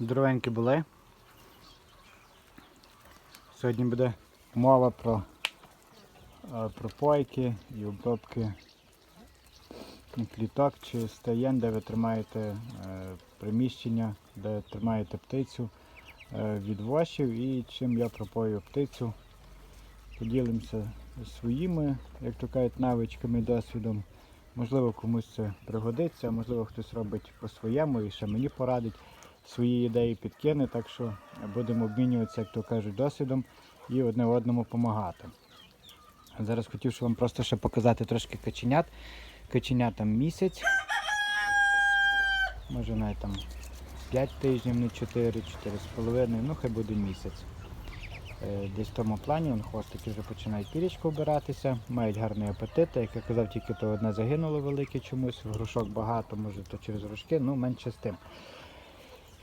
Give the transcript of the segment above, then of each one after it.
Здоровенькі були. Сьогодні буде мова про е, пропойки і обробки кліток чи стаєн, де ви тримаєте е, приміщення, де тримаєте птицю е, від вошів і чим я пропою птицю. Поділимося своїми, як то кажуть, навичками, досвідом. Можливо, комусь це пригодиться, можливо, хтось робить по-своєму і ще мені порадить свої ідеї підкине, так що будемо обмінюватися, як то кажуть, досвідом і одне одному допомагати. Зараз хотів вам просто ще показати трошки каченят. Каченятам місяць. Може навіть там 5 тижнів, не 4, 4,5, ну хай буде місяць. Е, Десь в тому плані вон хвостики вже починають пірічку обиратися, мають гарний апетит. Як я казав, тільки то одне загинуло велике чомусь, грушок багато, може то через грушки, ну менше з тим.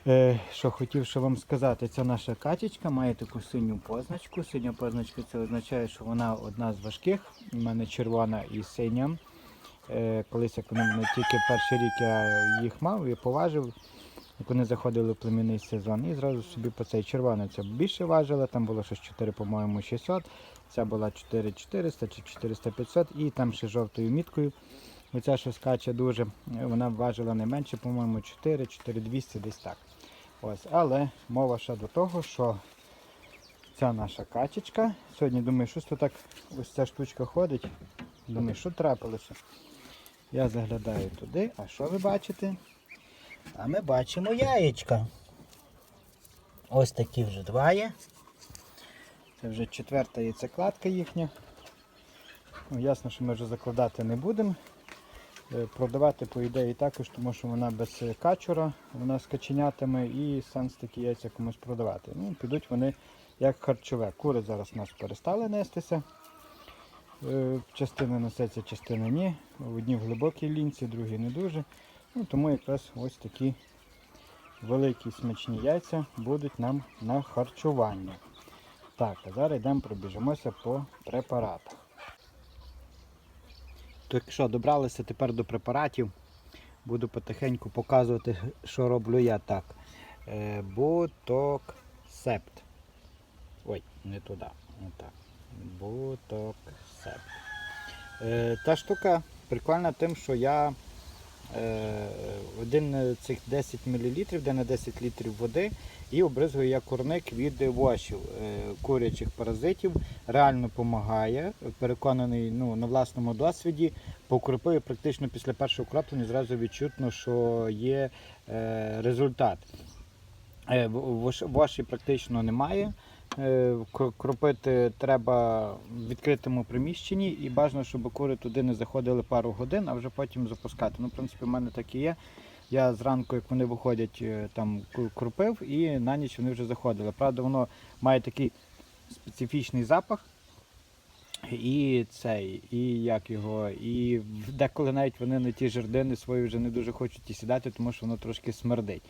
Е, що хотів ще вам сказати, це наша качечка має таку синю позначку. Синя позначка це означає, що вона одна з важких. У мене червона і синя. Е, колись як вони мене тільки перший рік я їх мав і поважив, як вони заходили в племінний сезон. І зразу собі по цей червоний це більше важила, там було щось 4, по-моєму, 600. Ця була 4400 чи 400-500 і там ще жовтою міткою. Оця, що скаче дуже, вона важила не менше, по-моєму, 4, 4200 десь так. Ось, але мова ще до того, що ця наша качечка. Сьогодні думаю, що то так ось ця штучка ходить. Думаю, що трапилося. Я заглядаю туди, а що ви бачите? А ми бачимо яєчка. Ось такі вже два є. Це вже четверта яйцекладка їхня. Ну, ясно, що ми вже закладати не будемо. Е, Продавати, по ідеї, також, тому що вона без е, качура, вона з каченятами і сенс такі яйця комусь продавати. Ну, підуть вони як харчове. Кури зараз у нас перестали нестися. Е, Частина несеться, частина ні. Одні в глибокій лінці, другі не дуже. Ну, тому якраз ось такі великі смачні яйця будуть нам на харчування. Так, а зараз йдемо пробіжимося по препаратах. Так що, добралися тепер до препаратів. Буду потихеньку показувати, що роблю я так. Е, Бутоксепт. Ой, не туди. Отак. так. Бутоксепт. Е, та штука прикольна тим, що я один е, цих 10 мл, де на 10 літрів води, і обризгую я курник від вошів е, курячих паразитів. Реально допомагає. Переконаний ну, на власному досвіді. Покропив практично після першого кроплення зразу відчутно, що є е, результат. Воші практично немає. Е, кр- Кропити треба в відкритому приміщенні і бажано, щоб кури туди не заходили пару годин, а вже потім запускати. Ну, в принципі, в мене так і є. Я зранку, як вони виходять, е, там кропив і на ніч вони вже заходили. Правда, воно має такий специфічний запах. І цей, і як його, і деколи навіть вони на ті жердини свої вже не дуже хочуть і сідати, тому що воно трошки смердить.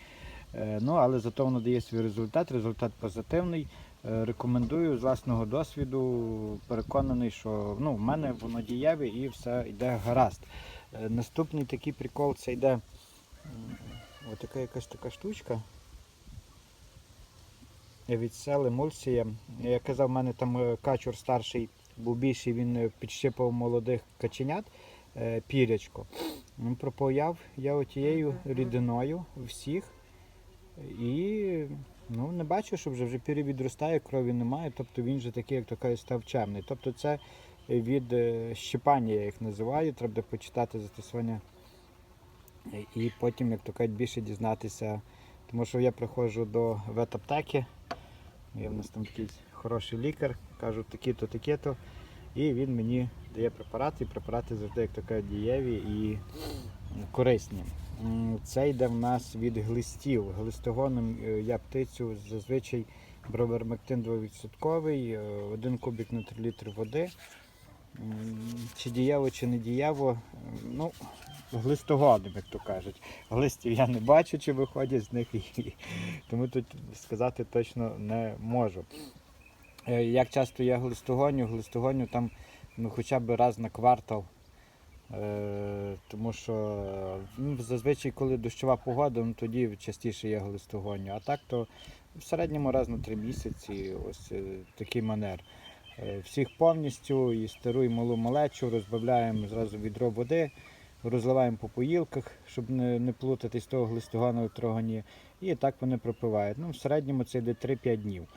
Е, Ну, але зато воно дає свій результат, результат позитивний. Е, Рекомендую з власного досвіду, переконаний, що ну, в мене воно дієве і все йде гаразд. Е, Наступний такий прикол це йде отака якась така штучка. Від сел емульсія. Я казав, в мене там е, качур старший був більший, він підщипав молодих каченят пірячко. Ну, Пропояв я отією рідиною всіх. І ну, не бачу, що вже вже пірі відростає, крові немає. Тобто він же такий, як то кажуть, став чемний. Тобто це від е, щипання, я їх називаю. Треба почитати застосування. І потім, як то кажуть, більше дізнатися. Тому що я приходжу до ветаптеки, є в нас там такий хороший лікар, кажу такі-то, такі-то. І він мені дає препарати, і препарати завжди, як то кажуть, дієві і корисні. Це йде в нас від глистів. Глистогоном е, я птицю зазвичай бровермектин 2%, 1 кубик на 3 літри води. Чи дієво, чи не дієво, ну, глистогоном, як то кажуть. Глистів я не бачу, чи виходять з них, тому тут сказати точно не можу. Е, Як часто я глистогоню, глистогоню там ну, хоча б раз на квартал тому що ну, зазвичай, коли дощова погода, ну, тоді частіше є глистогоню. А так то в середньому раз на три місяці ось е, такий манер. Е, Всіх повністю і стару, і малу малечу розбавляємо зразу відро води, розливаємо по поїлках, щоб не, не плутати з того глистогону в трогоні. І так вони пропивають. Ну, в середньому це йде 3-5 днів.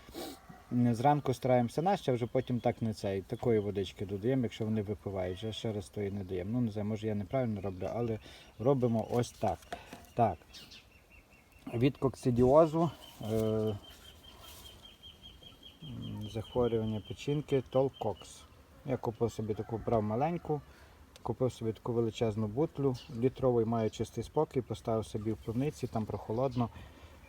Зранку стараємося наще, а вже потім так не цей. Такої водички додаємо, якщо вони випивають. Вже ще раз тої не даємо. Ну, не знаю, може я неправильно роблю, але робимо ось так. Так. Від коксидіозу. Е- захворювання печінки толкокс. Я купив собі таку брав маленьку, купив собі таку величезну бутлю літрову маю чистий спокій, поставив собі в пивниці, там прохолодно.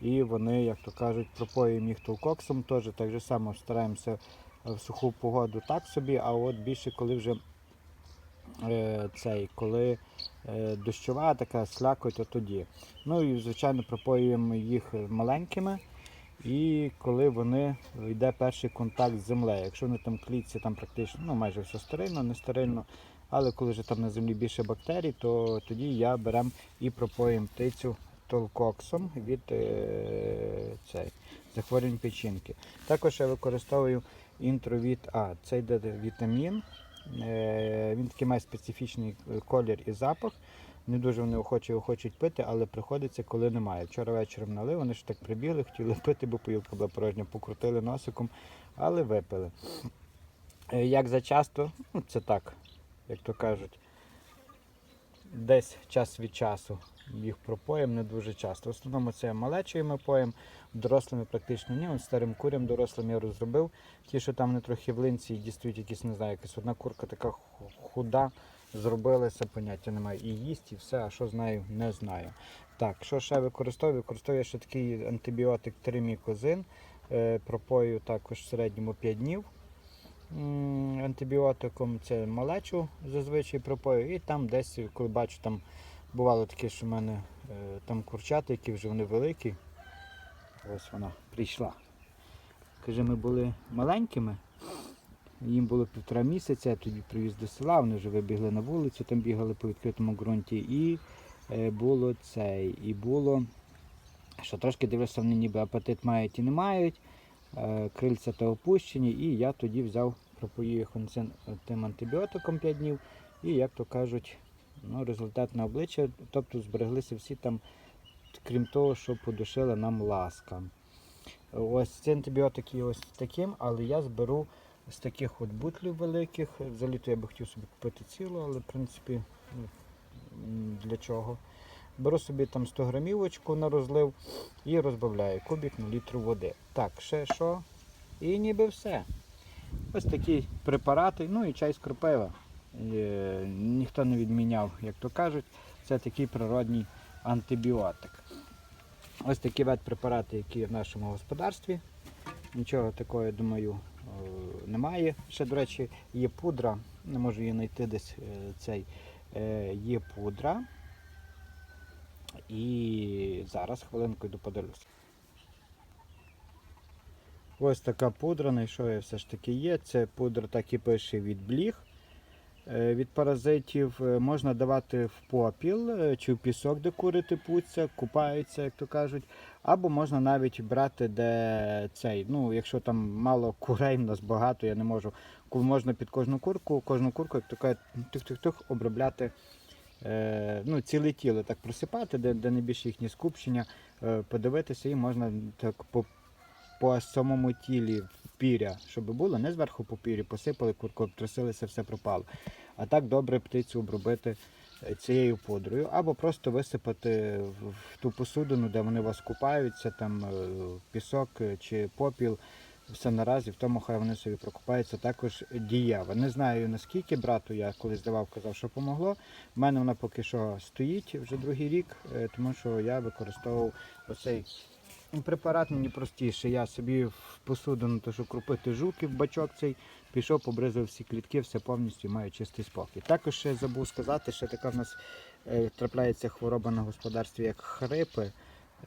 І вони, як то кажуть, пропоюємо їх толкоксом. Теж так же само стараємося в суху погоду так собі, а от більше коли вже е, цей, коли е, дощова така слякоть, то тоді. Ну і звичайно пропоюємо їх маленькими. І коли вони йде перший контакт з землею. Якщо вони там клітці, там практично ну, майже все стерильно, не стерильно. Але коли вже там на землі більше бактерій, то тоді я берем і пропоїм птицю толкоксом від е, цей, захворювань печінки. Також я використовую інтровіт А. Це йде вітамін. Е, він такий має специфічний е, колір і запах. Не дуже вони охоче його хочуть пити, але приходиться, коли немає. Вчора вечором налив, вони ж так прибігли, хотіли пити, бо поїлка була порожня, покрутили носиком, але випили. Як зачасто, ну це так, як то кажуть, десь час від часу їх пропоїм, не дуже часто. В основному це малечою ми поїм, дорослими практично ні. От старим курям дорослим я розробив. Ті, що там не трохи в линці і дістають якісь, не знаю, якась одна курка така худа, зробилася, поняття немає. І їсть, і все, а що знаю, не знаю. Так, що ще використовую? Використовую ще такий антибіотик тримікозин. Е, пропою також в середньому 5 днів. Антибіотиком це малечу зазвичай пропою. І там десь, коли бачу, там бувало таке, що в мене е, там курчата, які вже вони великі. Ось вона прийшла. Каже, ми були маленькими, їм було півтора місяця, я тоді привіз до села, вони вже вибігли на вулицю, там бігали по відкритому ґрунті. І е, було цей, і було, що трошки дивився, вони ніби апетит мають і не мають, е, крильця та опущені, і я тоді взяв, пропоїв їх тим антибіотиком 5 днів, і, як то кажуть, ну, результат на обличчя, тобто збереглися всі там, крім того, що подушила нам ласка. Ось ці антибіотики ось таким, але я зберу з таких от бутлів великих. Взагалі-то я би хотів собі купити цілу, але в принципі ну, для чого. Беру собі там 100 грамівочку на розлив і розбавляю кубик на літру води. Так, ще що? І ніби все. Ось такі препарати, ну і чай з кропива. Е, Ніхто не відміняв, як то кажуть. Це такий природній антибіотик. Ось такі ветпрепарати, які в нашому господарстві. Нічого такого, думаю, е, немає. Ще, до речі, є пудра, не можу її знайти десь е, цей. Є пудра. І зараз хвилинку йду подивлюся. Ось така пудра, знайшов я все ж таки є. Це пудра так і пише від бліг. Е, Від паразитів е, можна давати в попіл е, чи в пісок, де кури типуться, купаються, як то кажуть. Або можна навіть брати, де цей, ну, якщо там мало курей, в нас багато, я не можу. Можна під кожну курку, кожну курку, як то кажуть, тих-тих-тих обробляти ну, ціле тіло, так просипати, де, де найбільше їхні скупчення, подивитися і можна так по, самому тілі піря, щоб було, не зверху по пірі, посипали курку, обтрусилися, все пропало. А так добре птицю обробити е, цією пудрою, або просто висипати в, ту посудину, де вони у вас купаються, там е, пісок е, чи попіл. Все наразі, в тому хай вони собі прокупаються також дієва. Не знаю наскільки брату я колись давав, казав, що помогло. У мене вона поки що стоїть вже другий рік, тому що я використовував оцей препарат мені простіше. Я собі в посудину, то що крупити жуки в бачок цей, пішов, побризав всі клітки, все повністю маю чистий спокій. Також ще забув сказати, що така в нас е, трапляється хвороба на господарстві, як хрипи.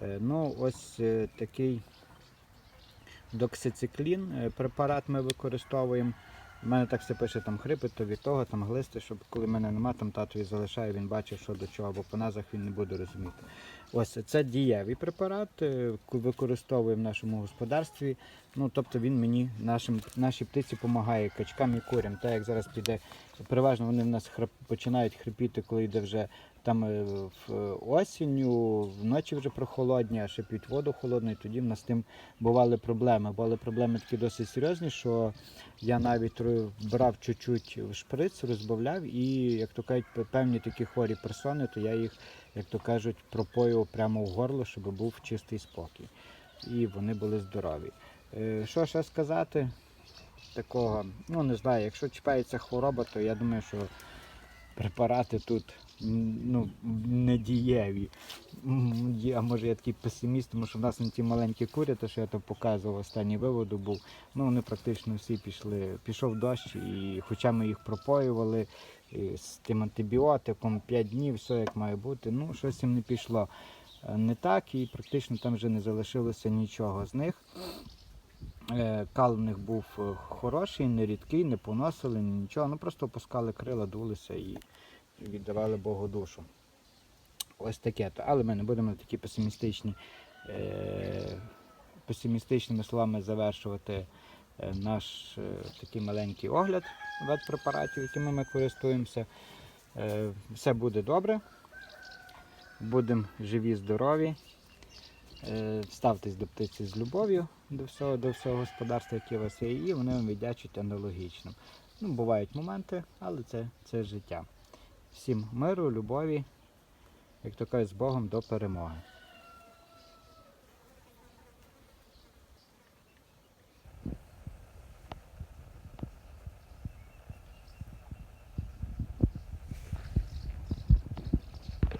Е, ну, ось е, такий доксициклін препарат ми використовуємо. У мене так все пише там хрипи, то від того, там глисти, щоб коли мене нема, там татові залишаю, він бачив, що до чого, бо по назвах він не буде розуміти. Ось це дієвий препарат, е, використовуємо в нашому господарстві. Ну, тобто він мені, нашим, нашій птиці допомагає качкам і курям. Так як зараз піде, переважно вони в нас храп, починають хрипіти, коли йде вже там е, в е, осінню, вночі вже прохолодні, а ще п'ють воду холодну, і тоді в нас з тим бували проблеми. Були проблеми такі досить серйозні, що я навіть брав чуть-чуть шприц, розбавляв, і, як то кажуть, пе- певні такі хворі персони, то я їх, як то кажуть, пропоював прямо в горло, щоб був чистий спокій. І вони були здорові. Е, Що ще сказати? Такого, ну не знаю, якщо чіпається хвороба, то я думаю, що препарати тут ну, не дієві. М, є- А може я такий песиміст, тому що в нас на ті маленькі курі, що я то показував останній виводу був. Ну вони практично всі пішли. Пішов дощ, і хоча ми їх пропоювали з тим антибіотиком 5 днів, все як має бути. Ну, щось їм не пішло е, не так, і практично там вже не залишилося нічого з них. Е, Кал в них був е, хороший, не рідкий, не поносили, нічого. Ну просто опускали крила, дулися і віддавали Богу душу. Ось таке. то. Але ми не будемо такі песимістичні, е, песимістичними словами завершувати е, наш е, такий маленький огляд ветпрепаратів, якими ми користуємося. Е, все буде добре. Будемо живі, здорові. Е, Ставтесь до птиці з любов'ю до всього, до всього господарства, яке у вас є, і вони вам віддячать аналогічно. Ну, бувають моменти, але це, це життя. Всім миру, любові, як то кажуть, з Богом до перемоги.